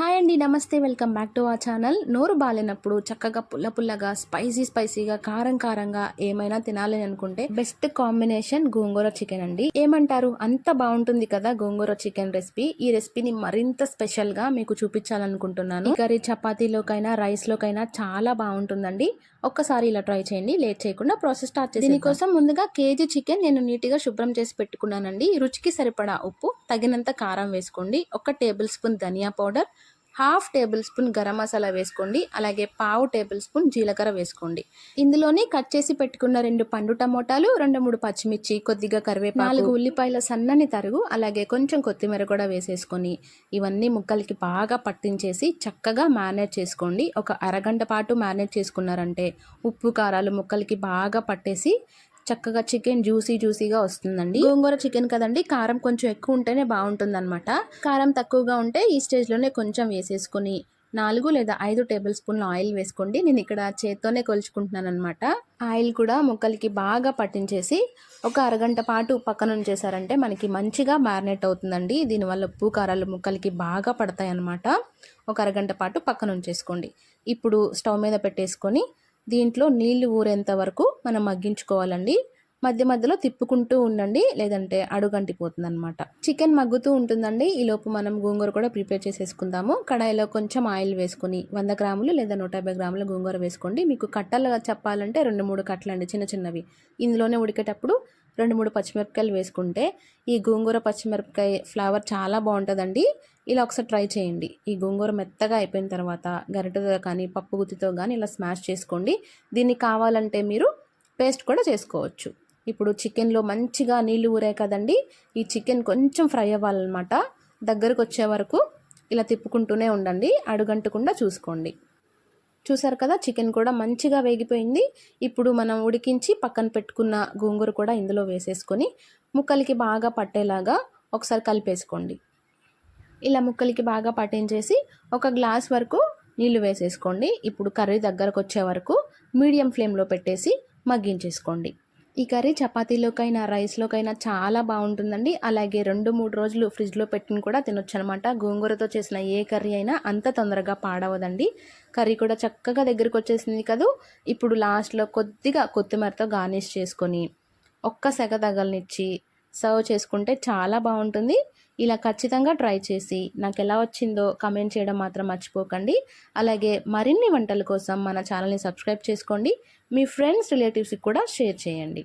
Hi అండి నమస్తే welcome back to ఆ ఛానల్. నోరు బాగాలేనప్పుడు చక్కగా పుల్ల పుల్లగా స్పైసీ స్పైసీగా కారం కారంగా ఏమైనా తినాలని అనుకుంటే బెస్ట్ కాంబినేషన్ గోంగూర చికెన్ అండి. ఏమంటారు? అంత బాగుంటుంది కదా గోంగూర చికెన్ రెసిపీ. ఈ రెసిపీని మరింత స్పెషల్గా మీకు చూపించాలనుకుంటున్నాను. కర్రీ చపాతీలోకైనా రైస్ లోకైనా చాలా బాగుంటుందండి. ఒక్కసారి ఇలా ట్రై చేయండి లేట్ చేయకుండా ప్రాసెస్ స్టార్ట్ చేసి దీనికోసం ముందుగా కేజీ చికెన్ నేను నీట్గా శుభ్రం చేసి పెట్టుకున్నానండి. రుచికి సరిపడా ఉప్పు తగినంత కారం వేసుకోండి. ఒక టేబుల్ స్పూన్ ధనియా powder half tablespoon garam masala వేసుకోండి అలాగే పావు టేబుల్ స్పూన్ జీలకర్ర వేసుకోండి. ఇందులోనే కట్ చేసి పెట్టుకున్న రెండు పండు టమోటాలు రెండు మూడు పచ్చిమిర్చి కొద్దిగా కరివేపాకు నాలుగు ఉల్లిపాయల సన్నని తరుగు అలాగే కొంచెం కొత్తిమీర కూడా వేసేసుకొని ఇవన్నీ ముక్కలకి బాగా పట్టించేసి చక్కగా మ్యారినేట్ చేసుకోండి. ఒక అరగంట పాటు మ్యారినేట్ చేసుకున్నారంటే ఉప్పు కారాలు ముక్కలకి బాగా పట్టేసి చక్కగా చికెన్ జ్యూసీ జ్యూసీగా వస్తుందండి. గోంగూర చికెన్ కదండి కారం కొంచెం ఎక్కువ ఉంటేనే బాగుంటుంది అనమాట కారం తక్కువగా ఉంటే ఈ స్టేజ్లోనే కొంచెం వేసేసుకుని నాలుగు లేదా ఐదు టేబుల్ స్పూన్ల ఆయిల్ వేసుకోండి. నేను ఇక్కడ చేత్తోనే కొలుచుకుంటున్నాను అనమాట ఆయిల్ కూడా ముక్కలకి బాగా పట్టించేసి ఒక అరగంట పాటు పక్కన ఉంచేసారంటే మనకి మంచిగా మ్యారినేట్ అవుతుందండి. దీనివల్ల ఉప్పు కారాలు ముక్కలకి బాగా పడతాయి అనమాట ఒక అరగంట పాటు పక్కన ఉంచేసుకోండి. ఇప్పుడు స్టవ్ మీద పెట్టేసుకొని దీంట్లో నీళ్ళు ఊరేంత వరకు మనం మగ్గించుకోవాలండి. మధ్య మధ్యలో తిప్పుకుంటూ ఉండండి లేదంటే అడుగంటిపోతుంది అనమాట చికెన్ మగ్గుతూ ఉంటుందండి. ఈలోపు మనం గోంగూర కూడా ప్రిపేర్ చేసేసుకుందాము. కడాయిలో కొంచెం ఆయిల్ వేసుకుని వంద గ్రాములు లేదా నూట యాభై గ్రాముల గోంగూర వేసుకోండి. మీకు కట్టలుగా చెప్పాలంటే రెండు మూడు కట్టలండి చిన్న చిన్నవి. ఇందులోనే ఉడికేటప్పుడు రెండు మూడు పచ్చిమిరపకాయలు వేసుకుంటే ఈ గోంగూర పచ్చిమిరపకాయ ఫ్లేవర్ చాలా బాగుంటుందండి. ఇలా ఒకసారి ట్రై చేయండి. ఈ గోంగూర మెత్తగా అయిపోయిన తర్వాత గరిటతో కానీ పప్పు గుత్తితో కానీ ఇలా స్మాష్ చేసుకోండి. దీన్ని కావాలంటే మీరు పేస్ట్ కూడా చేసుకోవచ్చు. ఇప్పుడు చికెన్లో మంచిగా నీళ్ళు ఊరాయి కదండి. ఈ చికెన్ కొంచెం ఫ్రై అవ్వాలన్నమాట. దగ్గరకు వచ్చే వరకు ఇలా తిప్పుకుంటూనే ఉండండి. అడుగంటకుండా చూసుకోండి. చూసారు కదా చికెన్ కూడా మంచిగా వేగిపోయింది. ఇప్పుడు మనం ఉడికించి పక్కన పెట్టుకున్న గోంగూర కూడా ఇందులో వేసేసుకొని ముక్కలకి బాగా పట్టేలాగా ఒకసారి కలిపేసుకోండి. ఇలా ముక్కలకి బాగా పట్టించేసి ఒక గ్లాస్ వరకు నీళ్ళు వేసేసుకోండి. ఇప్పుడు కర్రీ దగ్గరకు వచ్చే వరకు మీడియం ఫ్లేమ్లో పెట్టేసి మగ్గించేసుకోండి. ఈ కర్రీ చపాతీలోకైనా రైస్లోకైనా చాలా బాగుంటుందండి. అలాగే రెండు మూడు రోజులు ఫ్రిడ్జ్లో పెట్టిన కూడా తినొచ్చు అనమాట గోంగూరతో చేసిన ఏ కర్రీ అయినా అంత తొందరగా పాడవదండి. కర్రీ కూడా చక్కగా దగ్గరికి వచ్చేసింది కదూ. ఇప్పుడు లాస్ట్లో కొద్దిగా కొత్తిమీరతో గార్నిష్ చేసుకొని ఒక్క సెగ తగలనిచ్చి సర్వ్ చేసుకుంటే చాలా బాగుంటుంది. ఇలా ఖచ్చితంగా ట్రై చేసి నాకు ఎలా వచ్చిందో కమెంట్ చేయడం మాత్రం మర్చిపోకండి. అలాగే మరిన్ని వంటల కోసం మన ఛానల్ని సబ్స్క్రైబ్ చేసుకోండి. మీ ఫ్రెండ్స్ రిలేటివ్స్కి కూడా షేర్ చేయండి.